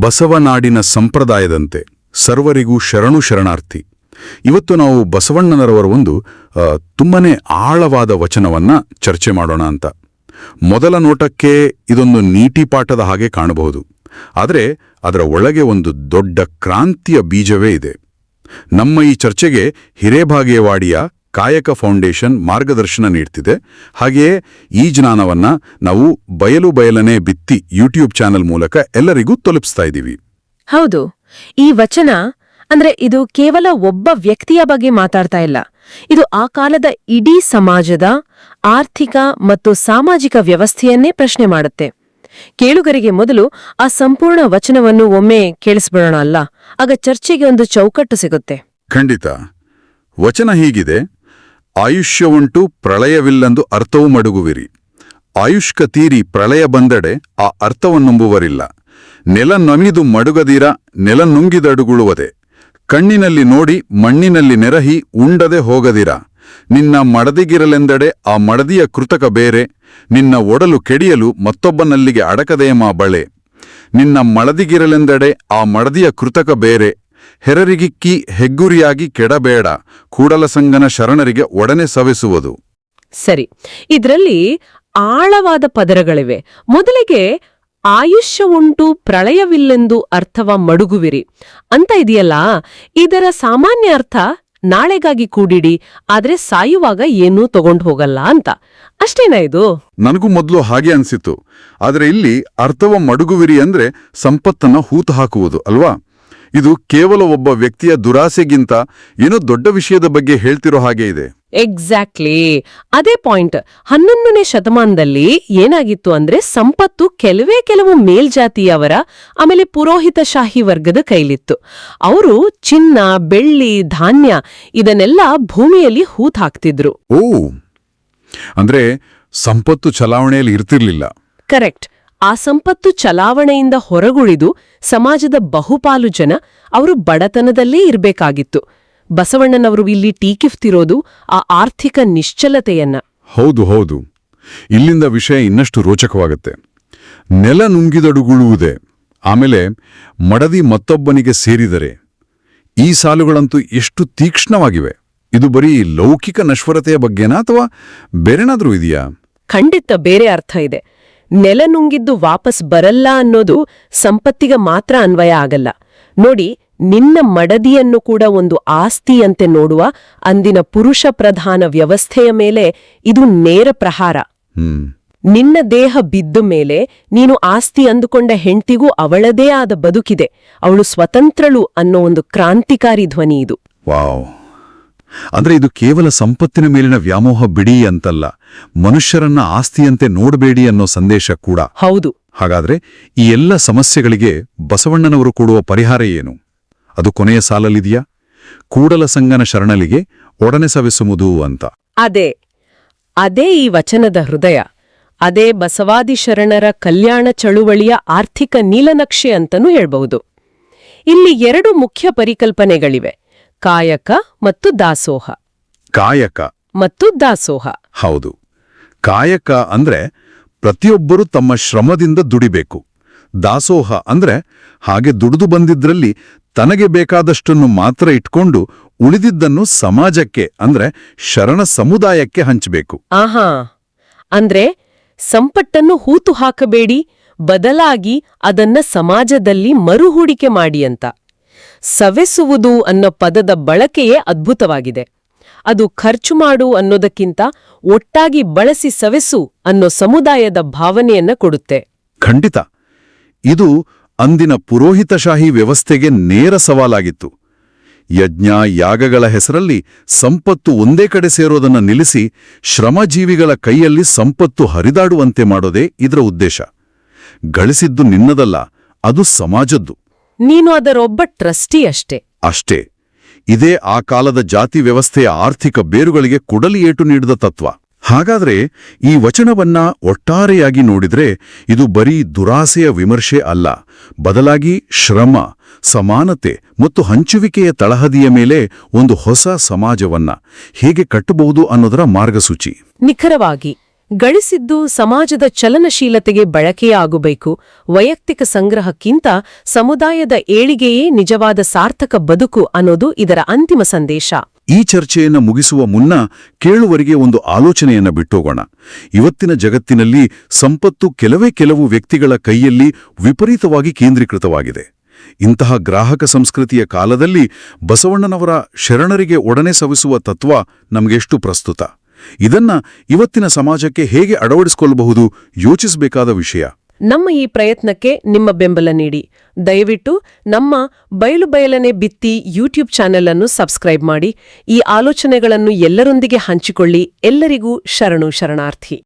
ಬಸವನಾಡಿನ ಸಂಪ್ರದಾಯದಂತೆ ಸರ್ವರಿಗೂ ಶರಣು ಶರಣಾರ್ಥಿ. ಇವತ್ತು ನಾವು ಬಸವಣ್ಣನರವರ ಒಂದು ತುಂಬನೇ ಆಳವಾದ ವಚನವನ್ನ ಚರ್ಚೆ ಮಾಡೋಣ ಅಂತ. ಮೊದಲ ನೋಟಕ್ಕೆ ಇದೊಂದು ನೀಟಿ ಪಾಠದ ಹಾಗೆ ಕಾಣಬಹುದು. ಆದರೆ ಅದರ ಒಳಗೆ ಒಂದು ದೊಡ್ಡ ಕ್ರಾಂತಿಯ ಬೀಜವೇ ಇದೆ. ನಮ್ಮ ಈ ಚರ್ಚೆಗೆ ಹಿರೇಭಾಗೇವಾಡಿಯ ಕಾಯಕ ಫೌಂಡೇಶನ್ ಮಾರ್ಗದರ್ಶನ ನೀಡ್ತಿದೆ. ಹಾಗೆಯೇ ಈ ಜ್ಞಾನವನ್ನ ನಾವು ಬಯಲು ಬಯಲನೆ ಬಿತ್ತಿ ಯೂಟ್ಯೂಬ್ ಚಾನೆಲ್ ಮೂಲಕ ಎಲ್ಲರಿಗೂ ತಲುಪಿಸ್ತಾ ಇದ್ದೀವಿ. ಹೌದು. ಈ ವಚನ ಅಂದ್ರೆ ಇದು ಕೇವಲ ಒಬ್ಬ ವ್ಯಕ್ತಿಯ ಬಗ್ಗೆ ಮಾತಾಡ್ತಾ ಇಲ್ಲ. ಇದು ಆ ಕಾಲದ ಇಡೀ ಸಮಾಜದ ಆರ್ಥಿಕ ಮತ್ತು ಸಾಮಾಜಿಕ ವ್ಯವಸ್ಥೆಯನ್ನೇ ಪ್ರಶ್ನೆ ಮಾಡುತ್ತೆ. ಕೇಳುಗರಿಗೆ ಮೊದಲು ಆ ಸಂಪೂರ್ಣ ವಚನವನ್ನು ಒಮ್ಮೆ ಕೇಳಿಸ್ಬಿಡೋಣ ಅಲ್ಲ. ಆಗ ಚರ್ಚೆಗೆ ಒಂದು ಚೌಕಟ್ಟು ಸಿಗುತ್ತೆ. ಖಂಡಿತ. ವಚನ ಹೀಗಿದೆ. ಆಯುಷ್ಯವುಂಟು ಪ್ರಳಯವಿಲ್ಲೆಂದು ಅರ್ಥವು ಮಡುಗುವಿರಿ. ಆಯುಷ್ಕ ತೀರಿ ಪ್ರಳಯ ಬಂದಡೆ ಆ ಅರ್ಥವನ್ನುಂಬುವರಿಲ್ಲ ನೆಲ ನಮಿದು ಮಡುಗದಿರ ನೆಲ ನುಂಗಿದಡುಗುಳುವದೆ. ಕಣ್ಣಿನಲ್ಲಿ ನೋಡಿ ಮಣ್ಣಿನಲ್ಲಿ ನೆರಹಿ ಉಂಡದೆ ಹೋಗದಿರ. ನಿನ್ನ ಮಡದಿಗಿರಲೆಂದಡೆ ಆ ಮಡದಿಯ ಕೃತಕ ಬೇರೆ. ನಿನ್ನ ಒಡಲು ಕೆಡಿಯಲು ಮತ್ತೊಬ್ಬನಲ್ಲಿಗೆ ಮಾ ಬಳೆ. ನಿನ್ನ ಮಡದಿಗಿರಲೆಂದಡೆ ಆ ಮಡದಿಯ ಕೃತಕ ಬೇರೆ. ಹೆರರಿಗಿಕ್ಕಿ ಹೆಗ್ಗುರಿಯಾಗಿ ಕೆಡಬೇಡ ಕೂಡಲಸಂಗನ ಶರಣರಿಗೆ ಒಡನೆ ಸವೆಸುವುದು. ಸರಿ ಇದರಲ್ಲಿ ಆಳವಾದ ಪದರಗಳಿವೆ. ಮೊದಲಿಗೆ ಆಯುಷ್ಯ ಉಂಟು ಪ್ರಳಯವಿಲ್ಲೆಂದು ಅರ್ಥವ ಮಡುಗುವಿರಿ. ಅಂತ ಇದೆಯಲ್ಲ ಇದರ ಸಾಮಾನ್ಯ ಅರ್ಥ ನಾಳೆಗಾಗಿ ಕೂಡಿಡಿ ಆದ್ರೆ ಸಾಯುವಾಗ ಏನೂ ತಗೊಂಡು ಹೋಗಲ್ಲ ಅಂತ. ಅಷ್ಟೇನಾ ಇದು? ನನಗೂ ಮೊದಲು ಹಾಗೆ ಅನ್ಸಿತ್ತು. ಆದರೆ ಇಲ್ಲಿ ಅರ್ಥವ ಮಡುಗುವಿರಿ ಅಂದ್ರೆ ಸಂಪತ್ತನ್ನ ಹೂತು ಹಾಕುವುದು ಅಲ್ವಾ? ಇದು ಕೇವಲ ಒಬ್ಬ ವ್ಯಕ್ತಿಯ ದುರಾಸೆಗಿಂತ ಏನೋ ದೊಡ್ಡ ವಿಷಯದ ಬಗ್ಗೆ ಹೇಳ್ತಿರೋ ಹಾಗೆ ಇದೆ. ಎಕ್ಸಾಕ್ಟ್ಲಿ ಅದೇ ಪಾಯಿಂಟ್ ಹನ್ನೊಂದನೇ ಶತಮಾನದಲ್ಲಿ ಏನಾಗಿತ್ತು ಅಂದ್ರೆ ಸಂಪತ್ತು ಕೆಲವೇ ಕೆಲವು ಮೇಲ್ಜಾತಿಯವರ ಆಮೇಲೆ ಪುರೋಹಿತಶಾಹಿ ವರ್ಗದ ಕೈಲಿತ್ತು. ಅವರು ಚಿನ್ನ ಬೆಳ್ಳಿ ಧಾನ್ಯ ಇದನ್ನೆಲ್ಲ ಭೂಮಿಯಲ್ಲಿ ಹೂತ್ ಹಾಕ್ತಿದ್ರು. ಓ ಅಂದ್ರೆ ಸಂಪತ್ತು ಚಲಾವಣೆಯಲ್ಲಿ ಇರ್ತಿರ್ಲಿಲ್ಲ. ಕರೆಕ್ಟ್ ಆ ಸಂಪತ್ತು ಚಲಾವಣೆಯಿಂದ ಹೊರಗುಳಿದು ಸಮಾಜದ ಬಹುಪಾಲು ಜನ ಅವರು ಬಡತನದಲ್ಲೇ ಇರಬೇಕಾಗಿತ್ತು. ಬಸವಣ್ಣನವರು ಇಲ್ಲಿ ಟೀಕಿಫ್ತಿರೋದು ಆ ಆರ್ಥಿಕ ನಿಶ್ಚಲತೆಯನ್ನ. ಹೌದು ಹೌದು. ಇಲ್ಲಿಂದ ವಿಷಯ ಇನ್ನಷ್ಟು ರೋಚಕವಾಗುತ್ತೆ. ನೆಲ ನುಂಗಿದಡುಗುಳುವುದೇ. ಆಮೇಲೆ ಮಡದಿ ಮತ್ತೊಬ್ಬನಿಗೆ ಸೇರಿದರೆ. ಈ ಸಾಲುಗಳಂತೂ ಎಷ್ಟು ತೀಕ್ಷ್ಣವಾಗಿವೆ. ಇದು ಬರೀ ಲೌಕಿಕ ನಶ್ವರತೆಯ ಬಗ್ಗೆನಾ ಅಥವಾ ಬೇರೆನಾದ್ರೂ ಇದೆಯಾ? ಖಂಡಿತ ಬೇರೆ ಅರ್ಥ ಇದೆ. ನೆಲ ನುಂಗಿದ್ದು ವಾಪಸ್ ಬರಲ್ಲ ಅನ್ನೋದು ಸಂಪತ್ತಿಗೆ ಮಾತ್ರ ಅನ್ವಯ ಆಗಲ್ಲ. ನೋಡಿ ನಿನ್ನ ಮಡದಿಯನ್ನು ಕೂಡ ಒಂದು ಆಸ್ತಿಯಂತೆ ನೋಡುವ ಅಂದಿನ ಪುರುಷ ಪ್ರಧಾನ ವ್ಯವಸ್ಥೆಯ ಮೇಲೆ ಇದು ನೇರ ಪ್ರಹಾರ. ನಿನ್ನ ದೇಹ ಬಿದ್ದ ಮೇಲೆ ನೀನು ಆಸ್ತಿ ಅಂದುಕೊಂಡ ಹೆಂಡ್ತಿಗೂ ಅವಳದೇ ಆದ ಬದುಕಿದೆ. ಅವಳು ಸ್ವತಂತ್ರಳು ಅನ್ನೋ ಒಂದು ಕ್ರಾಂತಿಕಾರಿ ಧ್ವನಿ ಇದು. ವಾವ್. ಅಂದ್ರೆ ಇದು ಕೇವಲ ಸಂಪತ್ತಿನ ಮೇಲಿನ ವ್ಯಾಮೋಹ ಬಿಡಿ ಅಂತಲ್ಲ ಮನುಷ್ಯರನ್ನ ಆಸ್ತಿಯಂತೆ ನೋಡಬೇಡಿ ಅನ್ನೋ ಸಂದೇಶ ಕೂಡ. ಹೌದು. ಹಾಗಾದ್ರೆ ಈ ಎಲ್ಲ ಸಮಸ್ಯೆಗಳಿಗೆ ಬಸವಣ್ಣನವರು ಕೊಡುವ ಪರಿಹಾರ ಏನು? ಅದು ಕೊನೆಯ ಸಾಲಲ್ಲಿದೆಯಾ? ಕೂಡಲ ಸಂಗನ ಶರಣಲಿಗೆ ಒಡನೆ ಸವೆಸುವುದು ಅಂತ. ಅದೇ ಅದೇ ಈ ವಚನದ ಹೃದಯ. ಅದೇ ಬಸವಾದಿ ಶರಣರ ಕಲ್ಯಾಣ ಚಳುವಳಿಯ ಆರ್ಥಿಕ ನೀಲನಕ್ಷೆ ಅಂತನೂ ಹೇಳಬಹುದು. ಇಲ್ಲಿ ಎರಡು ಮುಖ್ಯ ಪರಿಕಲ್ಪನೆಗಳಿವೆ. ಕಾಯಕ ಮತ್ತು ದಾಸೋಹ. ಕಾಯಕ. ಮತ್ತು ದಾಸೋಹ. ಹೌದು. ಕಾಯಕ ಅಂದ್ರೆ ಪ್ರತಿಯೊಬ್ಬರೂ ತಮ್ಮ ಶ್ರಮದಿಂದ ದುಡಿಬೇಕು. ದಾಸೋಹ ಅಂದ್ರೆ ಹಾಗೆ ದುಡಿದು ಬಂದಿದ್ರಲ್ಲಿ ತನಗೆ ಬೇಕಾದಷ್ಟನ್ನು ಮಾತ್ರ ಇಟ್ಕೊಂಡು ಉಳಿದಿದ್ದನ್ನು ಸಮಾಜಕ್ಕೆ ಅಂದ್ರೆ ಶರಣ ಸಮುದಾಯಕ್ಕೆ ಹಂಚಬೇಕು. ಆಹಾ. ಅಂದ್ರೆ ಸಂಪಟ್ಟನ್ನು ಹೂತು ಹಾಕಬೇಡಿ ಬದಲಾಗಿ ಅದನ್ನ ಸಮಾಜದಲ್ಲಿ ಮರುಹೂಡಿಕೆ ಮಾಡಿ ಅಂತ. ಸವೆಸುವುದು ಅನ್ನೋ ಪದದ ಬಳಕೆಯೇ ಅದ್ಭುತವಾಗಿದೆ. ಅದು ಖರ್ಚು ಮಾಡು ಅನ್ನೋದಕ್ಕಿಂತ ಒಟ್ಟಾಗಿ ಬಳಸಿ ಸವೆಸು ಅನ್ನೋ ಸಮುದಾಯದ ಭಾವನೆಯನ್ನ ಕೊಡುತ್ತೆ. ಖಂಡಿತ. ಇದು ಅಂದಿನ ಪುರೋಹಿತಶಾಹಿ ವ್ಯವಸ್ಥೆಗೆ ನೇರ ಸವಾಲಾಗಿತ್ತು. ಯಜ್ಞ, ಯಾಗಗಳ ಹೆಸರಲ್ಲಿ ಸಂಪತ್ತು ಒಂದೇ ಕಡೆ ಸೇರೋದನ್ನ ನಿಲ್ಲಿಸಿ ಶ್ರಮಜೀವಿಗಳ ಕೈಯಲ್ಲಿ ಸಂಪತ್ತು ಹರಿದಾಡುವಂತೆ ಮಾಡೋದೇ ಇದರ ಉದ್ದೇಶ. ಗಳಿಸಿದ್ದು ನಿನ್ನದಲ್ಲ, ಅದು ಸಮಾಜದ್ದು. ನೀನು ಅದರೊಬ್ಬ ಟ್ರಸ್ಟಿ ಅಷ್ಟೇ. ಅಷ್ಟೇ. ಇದೇ ಆ ಕಾಲದ ಜಾತಿ ವ್ಯವಸ್ಥೆಯ ಆರ್ಥಿಕ ಬೇರುಗಳಿಗೆ ಕೊಡಲಿ ಏಟು ನೀಡಿದ ತತ್ವ. ಹಾಗಾದ್ರೆ ಈ ವಚನವನ್ನ ಒಟ್ಟಾರೆಯಾಗಿ ನೋಡಿದ್ರೆ ಇದು ಬರೀ ದುರಾಸೆಯ ವಿಮರ್ಶೆ ಅಲ್ಲ. ಬದಲಾಗಿ ಶ್ರಮ ಸಮಾನತೆ ಮತ್ತು ಹಂಚುವಿಕೆಯ ತಳಹದಿಯ ಮೇಲೆ ಒಂದು ಹೊಸ ಸಮಾಜವನ್ನ ಹೇಗೆ ಕಟ್ಟಬಹುದು ಅನ್ನೋದರ ಮಾರ್ಗಸೂಚಿ. ನಿಖರವಾಗಿ ಗಳಿಸಿದ್ದು ಸಮಾಜದ ಚಲನಶೀಲತೆಗೆ ಬಳಕೆಯಾಗಬೇಕು. ವೈಯಕ್ತಿಕ ಸಂಗ್ರಹಕ್ಕಿಂತ ಸಮುದಾಯದ ಏಳಿಗೆಯೇ ನಿಜವಾದ ಸಾರ್ಥಕ ಬದುಕು ಅನ್ನೋದು ಇದರ ಅಂತಿಮ ಸಂದೇಶ. ಈ ಚರ್ಚೆಯನ್ನು ಮುಗಿಸುವ ಮುನ್ನ ಕೇಳುವರಿಗೆ ಒಂದು ಆಲೋಚನೆಯನ್ನ ಬಿಟ್ಟೋಗೋಣ. ಇವತ್ತಿನ ಜಗತ್ತಿನಲ್ಲಿ ಸಂಪತ್ತು ಕೆಲವೇ ಕೆಲವು ವ್ಯಕ್ತಿಗಳ ಕೈಯಲ್ಲಿ ವಿಪರೀತವಾಗಿ ಕೇಂದ್ರೀಕೃತವಾಗಿದೆ. ಇಂತಹ ಗ್ರಾಹಕ ಸಂಸ್ಕೃತಿಯ ಕಾಲದಲ್ಲಿ ಬಸವಣ್ಣನವರ ಶರಣರಿಗೆ ಒಡನೆ ಸವಿಸುವ ತತ್ವ ನಮಗೆಷ್ಟು ಪ್ರಸ್ತುತ. ಇದನ್ನ ಇವತ್ತಿನ ಸಮಾಜಕ್ಕೆ ಹೇಗೆ ಅಳವಡಿಸಿಕೊಳ್ಳಬಹುದು ಯೋಚಿಸಬೇಕಾದ ವಿಷಯ. ನಮ್ಮ ಈ ಪ್ರಯತ್ನಕ್ಕೆ ನಿಮ್ಮ ಬೆಂಬಲ ನೀಡಿ. ದಯವಿಟ್ಟು ನಮ್ಮ ಬಯಲು ಬಯಲನೆ ಬಿತ್ತಿ ಯೂಟ್ಯೂಬ್ ಚಾನೆಲ್ ಅನ್ನು ಸಬ್ಸ್ಕ್ರೈಬ್ ಮಾಡಿ. ಈ ಆಲೋಚನೆಗಳನ್ನು ಎಲ್ಲರೊಂದಿಗೆ ಹಂಚಿಕೊಳ್ಳಿ. ಎಲ್ಲರಿಗೂ ಶರಣು ಶರಣಾರ್ಥಿ.